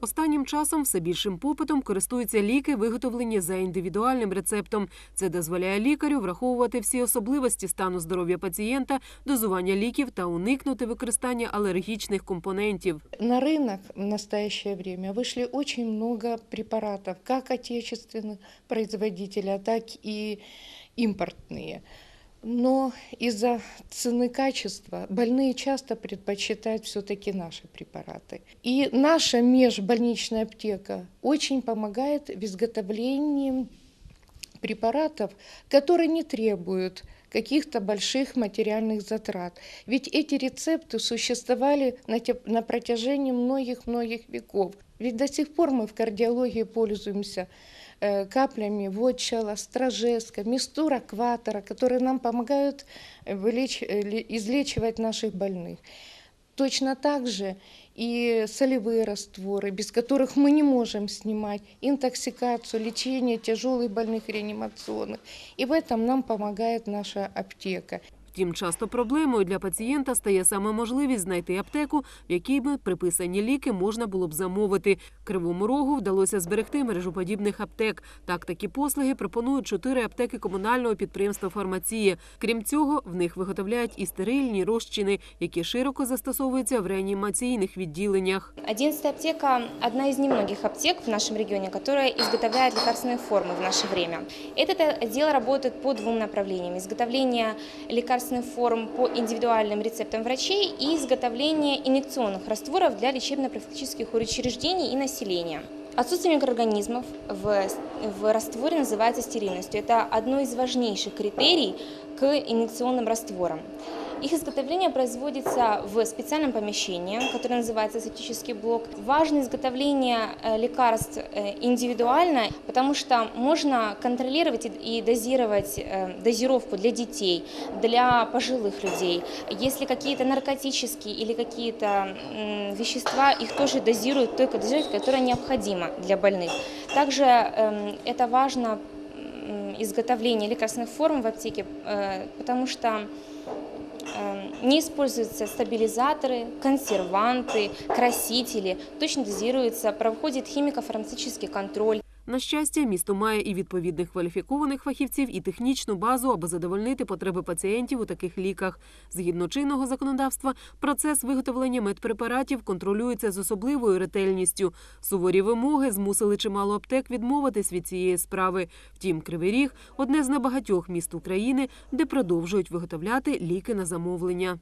Останнім часом все більшим попитом користуються ліки, виготовлені за індивідуальним рецептом. Це дозволяє лікарю враховувати всі особливості стану здоров'я пацієнта, дозування ліків та уникнути використання алергічних компонентів. На рынок в настоящее время вышли очень много препаратов, как отечественных производителей, так и импортные. Но из-за цены качества больные часто предпочитают все-таки наши препараты. И наша межбольничная аптека очень помогает в изготовлении препаратов, которые не требуют каких-то больших материальных затрат. Ведь эти рецепты существовали на, те- на протяжении многих-многих веков. Ведь до сих пор мы в кардиологии пользуемся э, каплями вотчала, стражеска, мистура кватера, которые нам помогают э, вылеч- э, ле- излечивать наших больных. Точно так же и солевые растворы, без которых мы не можем снимать интоксикацию, лечение тяжелых больных реанимационных. И в этом нам помогает наша аптека. Втім, часто проблемою для пацієнта стає саме можливість знайти аптеку, в якій би приписані ліки можна було б замовити. Кривому рогу вдалося зберегти мережу подібних аптек. Так, такі послуги пропонують чотири аптеки комунального підприємства «Фармація». Крім цього, в них виготовляють і стерильні розчини, які широко застосовуються в реанімаційних відділеннях. 11 аптека – одна из немногих аптек в нашем регионе, которая изготовляет лекарственные формы в наше время. Этот отдел работает по двум направлениям. Изготовление лекарственных форм по индивидуальным рецептам врачей и изготовление инъекционных растворов для лечебно-профилактических учреждений и населения. Отсутствие микроорганизмов в, в растворе называется стерильностью. Это одно из важнейших критерий к инъекционным растворам. Их изготовление производится в специальном помещении, которое называется септический блок. Важно изготовление э, лекарств э, индивидуально, потому что можно контролировать и- и дозировать э, дозировку для детей, для пожилых людей. Если какие-то наркотические или какие-то м, вещества, их тоже дозируют только дозировка, которая необходима для больных. Также эм, это важно м, изготовление лекарственных форм в аптеке, э, потому что э, не используются стабилизаторы, консерванты, красители, точно дозируется, проходит химико-фармацевтический контроль. На щастя, місто має і відповідних кваліфікованих фахівців, і технічну базу, аби задовольнити потреби пацієнтів у таких ліках. Згідно чинного законодавства, процес виготовлення медпрепаратів контролюється з особливою ретельністю. Суворі вимоги змусили чимало аптек відмовитись від цієї справи. Втім, Кривий Ріг – одне з небагатьох міст України, де продовжують виготовляти ліки на замовлення.